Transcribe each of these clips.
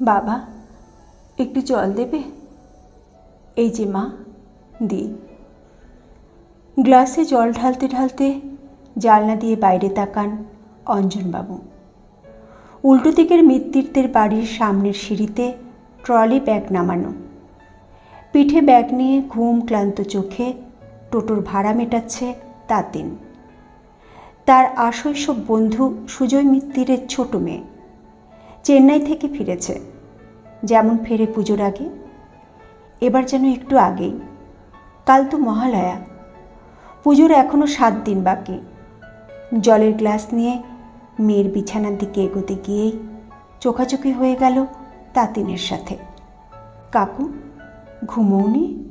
বাবা, একটু জল দেবে? এই যে মা, দি। গ্লাসে জল ঢালতে ঢালতে জানলা দিয়ে বাইরে তাকান অঞ্জনবাবু। উল্টো দিকের মৃত্যুর্তের বাড়ির সামনের সিঁড়িতে ট্রলি ব্যাগ নামানো। পিঠে ব্যাগ নিয়ে ঘুম ক্লান্ত চোখে টোটোর ভাড়া মেটাচ্ছে তাতিন। তার আশৈশব বন্ধু সুজয় মিত্তিরের ছোট মেয়ে। চেন্নাই থেকে ফিরেছে। যেমন ফেরে পুজোর আগে, এবার যেন একটু আগেই। কাল তো মহালয়া। পুজোর এখনও সাত দিন বাকি। জলের গ্লাস নিয়ে মেয়ের বিছানার দিকে এগোতে গিয়েই চোখাচোখি হয়ে গেল তাতিনের সাথে। কাকু, ঘুমোওনি?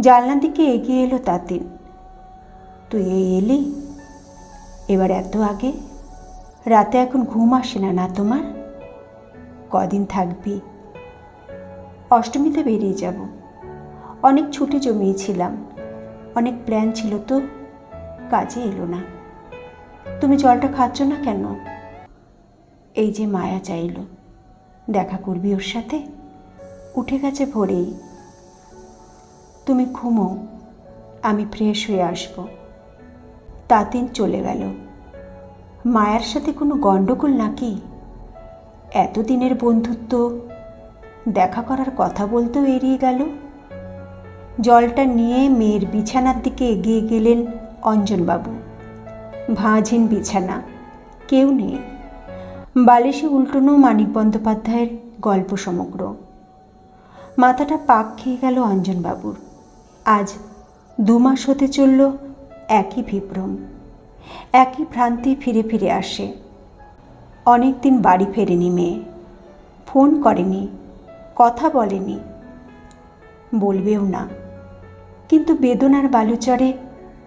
জানলার দিকে এগিয়ে এলো তাতিন। তুই এই এলি? এবার এত আগে? রাতে এখন ঘুম আসে না না তোমার? কদিন থাকবি। অষ্টমীতে বেরিয়ে যাব। অনেক ছুটি জমিয়েছিলাম। অনেক প্ল্যান ছিল তো, কাজে এলো না। তুমি জলটা খাচ্ছ না কেন? এই যে মায়া চাইল। দেখা করবি ওর সাথে? উঠে গেছে ভোরেই। তুমি ঘুমো, আমি ফ্রেশ হয়ে আসব। তাতিন চলে গেল। মায়ার সাথে কোনো গণ্ডগোল নাকি? এতদিনের বন্ধুত্ব, দেখা করার কথা বলতেও এড়িয়ে গেল। জলটা নিয়ে মেয়ের বিছানার দিকে এগিয়ে গেলেন অঞ্জনবাবু। ভাঁঝিন বিছানা, কেউ নেই। বালিশে উল্টোনো মানিক বন্দ্যোপাধ্যায়ের গল্প সমগ্র। মাথাটা পাক খেয়ে গেল অঞ্জনবাবুর। আজ দু মাস হতে চলল একই বিভ্রম। একই ভ্রান্তি ফিরে ফিরে আসে। অনেক দিন বাড়ি ফেরেনি মেয়ে। ফোন করেনি, কথা বলেনি। বলবেও না। কিন্তু বেদনার বালুচরে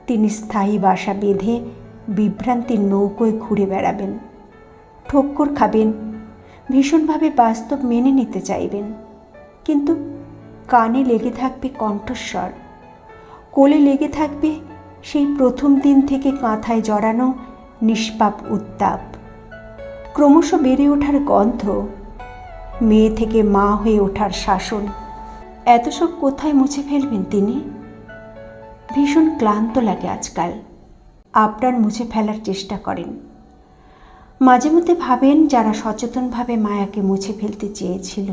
তিনি স্থায়ী বাসা বেঁধে বিভ্রান্তির নৌকোয় ঘুরে বেড়াবেন। ঠক্কর খাবেন, ভীষণভাবে বাস্তব মেনে নিতে চাইবেন। কিন্তু কানে লেগে থাকবে কণ্ঠস্বর, কোলে লেগে থাকবে সেই প্রথম দিন থেকে কাঁথায় জড়ানো নিষ্পাপ উত্তাপ। ক্রমশ বেড়ে ওঠার গন্ধ, মেয়ে থেকে মা হয়ে ওঠার শাসন, এত সব কোথায় মুছে ফেলবেন তিনি? ভীষণ ক্লান্ত লাগে আজকাল। আপনার মুছে ফেলার চেষ্টা করেন। মাঝে মধ্যে ভাবেন যারা সচেতনভাবে মায়াকে মুছে ফেলতে চেয়েছিল,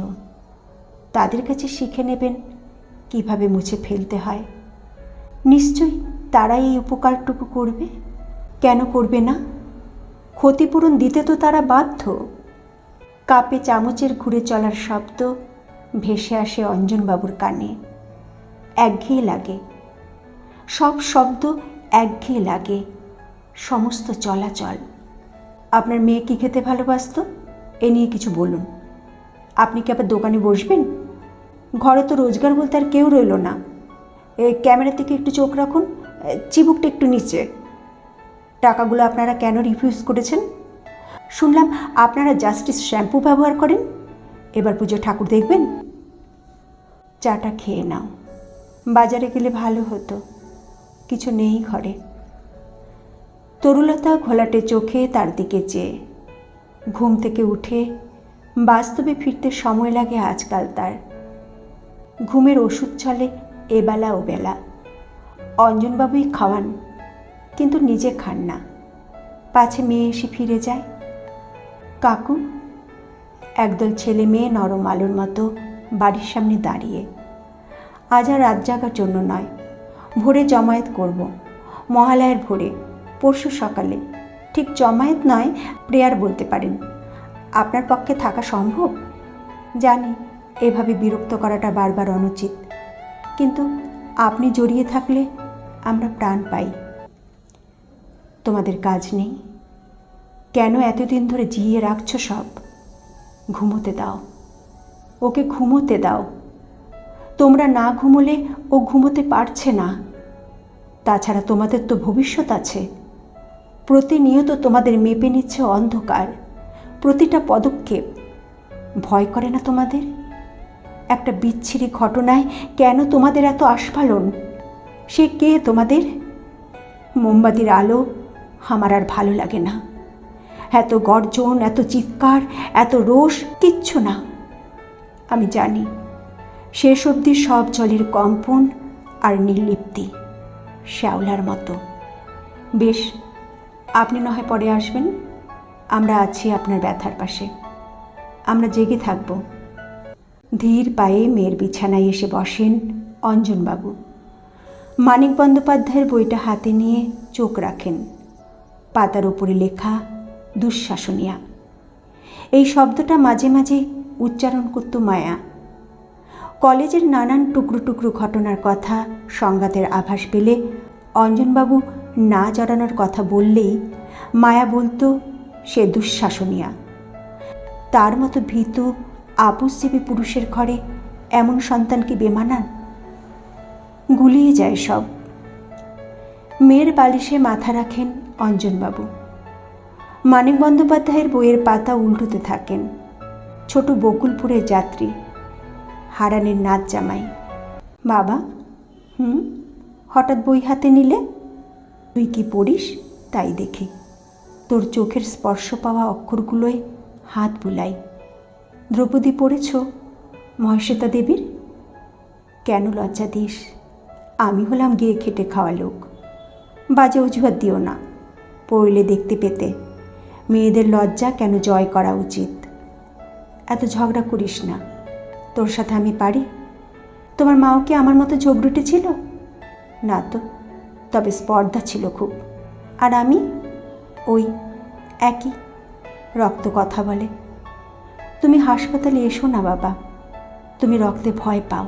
তাদের কাছে শিখে নেবেন কীভাবে মুছে ফেলতে হয়। নিশ্চয়ই তারা এই উপকারটুকু করবে? কেন করবে না? ক্ষতিপূরণ দিতে তো তারা বাধ্য। কাপে চামচের ঘুরে চলার শব্দ ভেসে আসে অঞ্জনবাবুর কানে। একঘেয়ে লাগে। সব শব্দ একঘেয়ে লাগে। সমস্ত চলাচল। আপনার মেয়ে কী খেতে ভালোবাসত? এ নিয়ে কিছু বলুন। আপনি কি আবার দোকানে বসবেন? ঘরে তো রোজগার বলতে আর কেউ রইল না। ক্যামেরার দিকে একটু চোখ রাখুন। চিবুকটা একটু নিচে। টাকাগুলো আপনারা কেন রিফিউজ করেছেন? শুনলাম আপনারা জাস্টিস শ্যাম্পু ব্যবহার করেন। এবার পুজো ঠাকুর দেখবেন। চাটা খেয়ে নাও। বাজারে গেলে ভালো হতো। কিছু নেই ঘরে। তরুলতা ঘোলাটে চোখে তার দিকে চেয়ে। ঘুম থেকে উঠে বাস্তবে ফিরতে সময় লাগে আজকাল তার। ঘুমের ওষুধ চলে এবেলা ও বেলা অঞ্জনবাবুই খাওয়ান, কিন্তু নিজে খান না। পাছে মেয়ে এসে ফিরে যায়। কাকু, একদল ছেলে মেয়ে নরম আলোর মতো বাড়ির সামনে দাঁড়িয়ে। আজ আর রাত জাগার জন্য নয়, ভোরে জমায়েত করব। মহালয়ার ভোরে, পরশু সকালে। ঠিক জমায়েত নয়, প্রেয়ার বলতে পারেন। আপনার পক্ষে থাকা সম্ভব? জানি, এভাবে বিরক্ত করাটা বারবার অনুচিত। কিন্তু আপনি জড়িয়ে থাকলে আমরা প্রাণ পাই। তোমাদের কাজ নেই। কেন এতদিন ধরে জিয়ে রাখছ সব? ঘুমোতে দাও। ওকে ঘুমোতে দাও। তোমরা না ঘুমোলে ও ঘুমোতে পারছে না। তাছাড়া তোমাদের তো ভবিষ্যৎ আছে। প্রতিনিয়ত তোমাদের মেপে নিচ্ছে অন্ধকার। প্রতিটা পদক্ষেপ ভয় করে না তোমাদের? একটা বিচ্ছিরি ঘটনায় কেন তোমাদের এত আস্ফালন? সে কে তোমাদের? মোমবাতির আলো আমার আর ভালো লাগে না। এত গর্জন, এত চিৎকার, এত রোষ, কিচ্ছু না। আমি জানি, শেষ অবধি সব জলের কম্পন আর নির্লিপ্তি শ্যাওলার মতো। বেশ, আপনি না হয় পরে আসবেন। আমরা আছি আপনার ব্যথার পাশে। আমরা জেগে থাকব। ধীর পায়ে মেয়ের বিছানায় এসে বসেন অঞ্জনবাবু। মানিক বন্দ্যোপাধ্যায়ের বইটা হাতে নিয়ে চোখ রাখেন। পাতার উপরে লেখা, দুঃশাসনিয়া। এই শব্দটা মাঝে মাঝে উচ্চারণ করত মায়া। কলেজের নানান টুকরো টুকরো ঘটনার কথা সংঘাতের আভাস পেলে অঞ্জনবাবু না জড়ানোর কথা বললেই মায়া বলতো, সে দুঃশাসনিয়া। তার মতো ভীতু আপুসজীবী পুরুষের ঘরে এমন সন্তানকে বেমানান? গুলিয়ে যায় সব। মেয়ের বালিশে মাথা রাখেন অঞ্জনবাবু। মানিক বন্দ্যোপাধ্যায়ের বইয়ের পাতা উল্টোতে থাকেন। ছোট বকুলপুরের যাত্রী, হারানের নাচ জামাই। বাবা, হুম? হঠাৎ বই হাতে নিলে? তুই কি পড়িস? তাই দেখি। তোর চোখের স্পর্শ পাওয়া অক্ষরগুলোয় হাত বুলাই। দ্রৌপদী পড়েছ? মহেশ্বেতা দেবীর? কেন লজ্জা দিস? আমি হলাম গিয়ে খেটে খাওয়া লোক। বাজে অজুহাত দিও না। পড়লে দেখতে পেতে। মেয়েদের লজ্জা কেন জয় করা উচিত? এত ঝগড়া করিস না। তোর সাথে আমি পারি? তোমার মাও কি আমার মতো ঝগড়ুটে ছিল না তো, তবে স্পর্ধা ছিল খুব। আর আমি? ওই, একই। রক্ত কথা বলে। তুমি হাসপাতালে এসো না, বাবা। তুমি রক্তে ভয় পাও।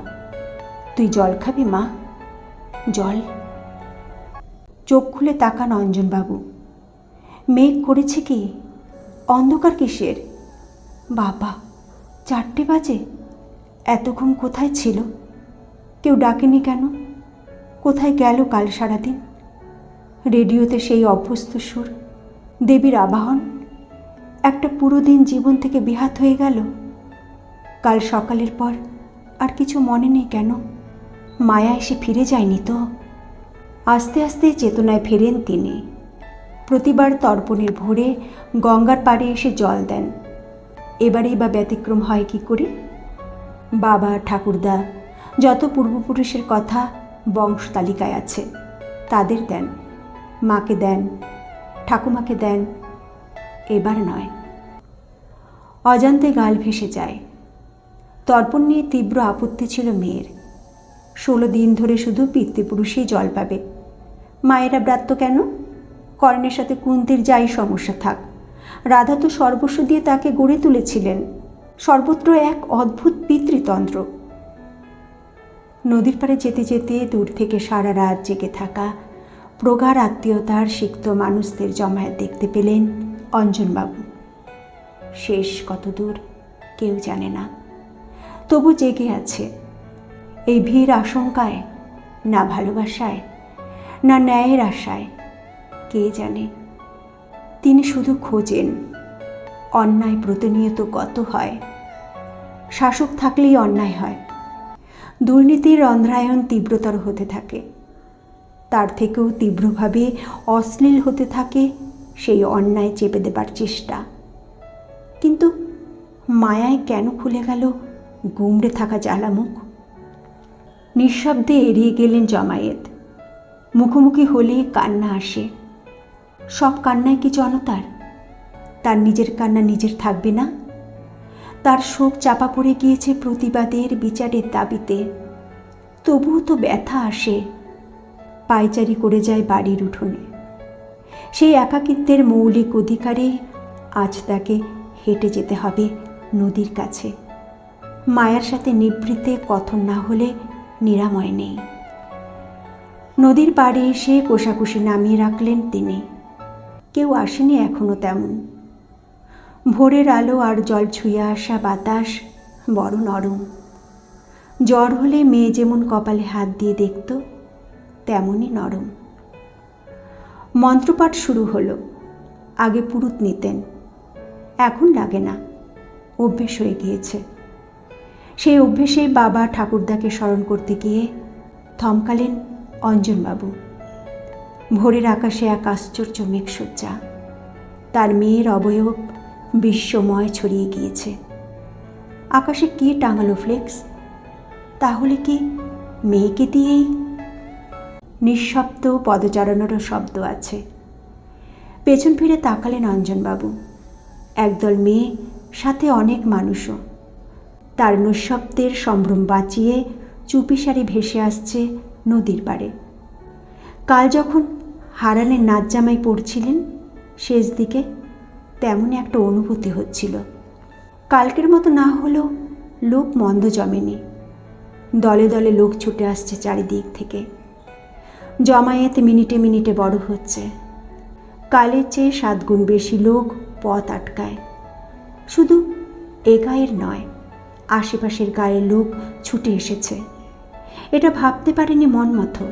তুই জল খাবি, মা? জল? চোখ খুলে তাকান অঞ্জনবাবু। মেঘ করেছে কি? অন্ধকার কিসের? বাবা, চারটে বাজে। এতক্ষণ কোথায় ছিল? কেউ ডাকেনি কেন? কোথায় গেল কাল সারাদিন? রেডিওতে সেই অভ্যস্ত সুর, দেবীর আবাহন? একটা পুরো দিন জীবন থেকে বিহাত হয়ে গেল। কাল সকালের পর আর কিছু মনে নেই কেন? মায়া এসে ফিরে যায়নি তো। আস্তে আস্তে চেতনায় ফেরেন তিনি। প্রতিবার তর্পণের ভোরে গঙ্গার পাড়ে এসে জল দেন। এবারেই বা ব্যতিক্রম হয় কি করে? বাবা, ঠাকুরদা, যত পূর্বপুরুষের কথা বংশ তালিকায় আছে, তাদের দেন। মাকে দেন, ঠাকুমাকে দেন এবার নয়। অজান্তে গাল ভেসে যায়। তর্পণ নিয়ে তীব্র আপত্তি ছিল মেয়ের। ষোলো দিন ধরে শুধু পিতৃপুরুষেই জল পাবে। মায়েরা ব্রাত্য কেন? কর্ণের সাথে কুন্তির যাই সমস্যা থাক। রাধা তো সর্বস্ব দিয়ে তাকে গড়ে তুলেছিলেন। সর্বত্র এক অদ্ভুত পিতৃতন্ত্র। নদীর পাড়ে যেতে যেতে দূর থেকে সারা রাত জেগে থাকা প্রগাঢ় আত্মীয়তার সিক্ত মানুষদের জমায়েত দেখতে পেলেন অঞ্জনবাবু। শেষ কত দূর কেউ জানে না। তবু জেগে আছে। এই ভিড় আশঙ্কায়, না ভালোবাসায়, না ন্যায়ের আশায়, কে জানে? তিনি শুধু খোঁজেন, অন্যায় প্রতিনিয়ত কত হয়। শাসক থাকলেই অন্যায় হয়। দুর্নীতির রন্ধ্রায়ন তীব্রতর হতে থাকে। তার থেকেও তীব্রভাবে অশ্লীল হতে থাকে সেই অন্যায় চেপে দেবার চেষ্টা। কিন্তু মায়ায় কেন খুলে গেল গুমড়ে থাকা জ্বালামুখ? নিঃশব্দে এড়িয়ে গেলেন জমায়েত মুখোমুখি হলেই কান্না আসে। সব কান্নায় কি জনতার? তার নিজের কান্না নিজের থাকবে না? তার শোক চাপা পড়ে গিয়েছে প্রতিবাদের বিচারের দাবিতে। তবুও তো ব্যথা আসে। পায়চারি করে যায় বাড়ির উঠোনে। সেই একাকিত্বের মৌলিক অধিকারে আজ তাকে হেঁটে যেতে হবে নদীর কাছে। মায়ার সাথে নিবৃত্তে কথন না হলে নিরাময় নেই। নদীর পাড়ে এসে কোষাকুষি নামিয়ে রাখলেন তিনি। কেউ আসেনি এখনও তেমন। ভোরের আলো আর জল ছুঁয়ে আসা বাতাস বড় নরম। জ্বর হলে মেয়ে যেমন কপালে হাত দিয়ে দেখত, তেমনই নরম। মন্ত্রপাঠ শুরু হলো। আগে পুরুত নিতেন। এখন লাগে না। অভ্যেস হয়ে গিয়েছে। সেই অভ্যেসে বাবা ঠাকুরদাকে স্মরণ করতে গিয়ে থমকালেন অঞ্জনবাবু। ভোরের আকাশে এক আশ্চর্য মেঘসজ্জা। তার মেয়ের অবয়ব বিশ্বময় ছড়িয়ে গিয়েছে। আকাশে কি টাঙালো ফ্লেক্স? তাহলে কি মেয়েকে দিয়েই নিঃশব্দ পদচারণেরও শব্দ আছে। পেছন ফিরে তাকালেন অঞ্জনবাবু। একদল মেয়ে, সাথে অনেক মানুষও। তার নিঃশব্দের সম্ভ্রম বাঁচিয়ে চুপিসারে ভেসে আসছে নদীর পাড়ে। কাল যখন হারানের নাচ জামাই পড়ছিলেন, শেষ দিকে তেমনই একটা অনুভূতি হচ্ছিল। কালকের মতো না হলেও লোক মন্দ জমেনি। দলে দলে লোক ছুটে আসছে চারিদিক থেকে। জমায়েত মিনিটে মিনিটে বড় হচ্ছে। কালের চেয়ে সাতগুণ বেশি লোক পথ আটকায়। শুধু এ গায়ের নয়, আশেপাশের গায়ের লোক ছুটে এসেছে। এটা ভাবতে পারেনি মনমতো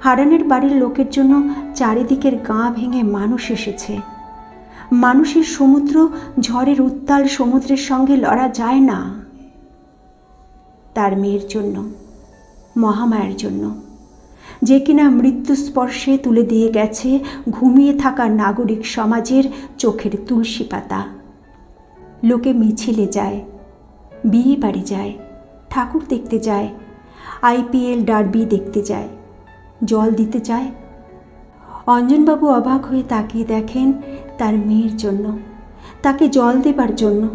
হারানের বাড়ির লোকের জন্য চারিদিকের গা ভেঙে মানুষ এসেছে। মানুষের সমুদ্র, ঝড়ের উত্তাল সমুদ্রের সঙ্গে লড়া যায় না। তার মেয়ের জন্য, মহামায়ের জন্য। যে কিনা মৃত্যু স্পর্শে তুলে দিয়ে গেছে ঘুমিয়ে থাকা নাগরিক সমাজের চোখের তুলসী পাতা। লোকে মিছিলে যায়, বিয়ে বাড়ি যায়, ঠাকুর দেখতে যায়, আইপিএল ডার্বি দেখতে যায়, জল দিতে চায় অঞ্জনবাবু অবাক হয়ে তাকিয়ে দেখেন তার মেয়ের জন্য, তাকে জল দেবার জন্য,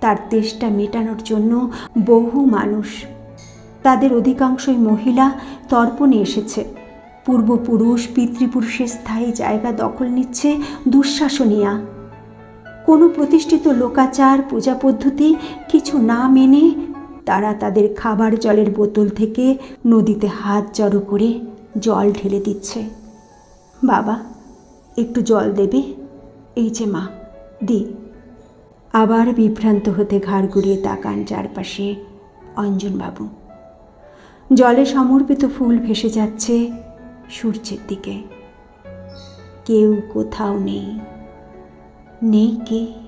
তার দেশটা মেটানোর জন্য বহু মানুষ। তাদের অধিকাংশই মহিলা তর্পণে এসেছে। পূর্বপুরুষ, পিতৃপুরুষের স্থায়ী জায়গা দখল নিচ্ছে দুঃশাসনিয়া। কোনো প্রতিষ্ঠিত লোকাচার, পূজা পদ্ধতি কিছু না মেনে তারা তাদের খাবার জলের বোতল থেকে নদীতে হাত জড়ো করে জল ঢেলে দিচ্ছে। বাবা, একটু জল দেবে? এই যে মা, দি। আবার বিভ্রান্ত হতে ঘাড় ঘুরিয়ে তাকান চারপাশে অঞ্জনবাবু। জলে সমর্পিত ফুল ভেসে যাচ্ছে সূর্যের দিকে। কেউ কোথাও নেই নেই কে?